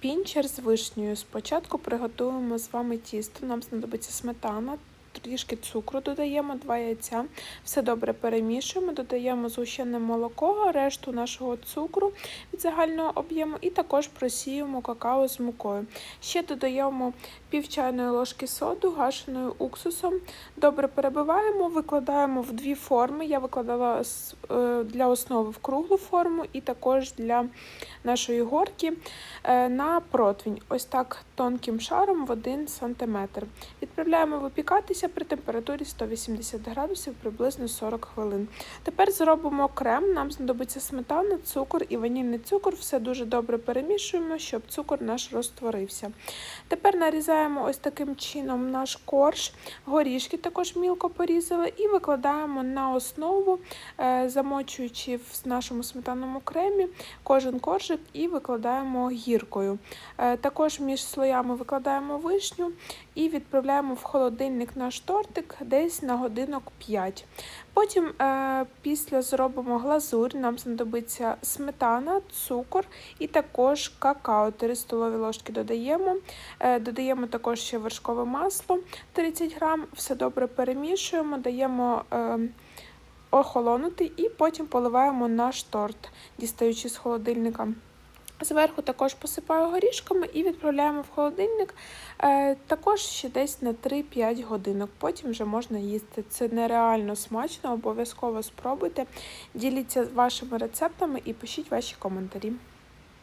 Пінчер з вишнею. Спочатку приготуємо з вами тісто. Нам знадобиться сметана, трішки цукру додаємо, два яйця. Все добре перемішуємо, додаємо згущене молоко, решту нашого цукру від загального об'єму і також просіюємо какао з мукою. Ще додаємо пів чайної ложки соду, гашеною уксусом. Добре перебиваємо, викладаємо в дві форми. Я викладала е, для основи в круглу форму і також для нашої горки е, на противень, ось так тонким шаром в 1 см. Відправляємо випікатися при температурі 180 градусів приблизно 40 хвилин. Тепер зробимо крем. Нам знадобиться сметана, цукор і ванільний цукор. Все дуже добре перемішуємо, щоб цукор наш розтворився. Тепер нарізаємо ось таким чином наш корж, горішки також мілко порізали і викладаємо на основу, е, замочуючи в нашому сметанному кремі кожен коржик і викладаємо гіркою. Е, Також між слоями викладаємо вишню і відправляємо в холодильник наш тортик десь на годинок 5. Потім е, після зробимо глазурь, нам знадобиться сметана, цукор і також какао. 3 столові ложки додаємо. Е, додаємо також ще вершкове масло 30 грам. Все добре перемішуємо, даємо. Е, охолонути і потім поливаємо наш торт, дістаючи з холодильника. Зверху також посипаю горішками і відправляємо в холодильник е, також ще десь на 3-5 годинок. Потім вже можна їсти. Це нереально смачно, обов'язково спробуйте. Діліться вашими рецептами і пишіть ваші коментарі.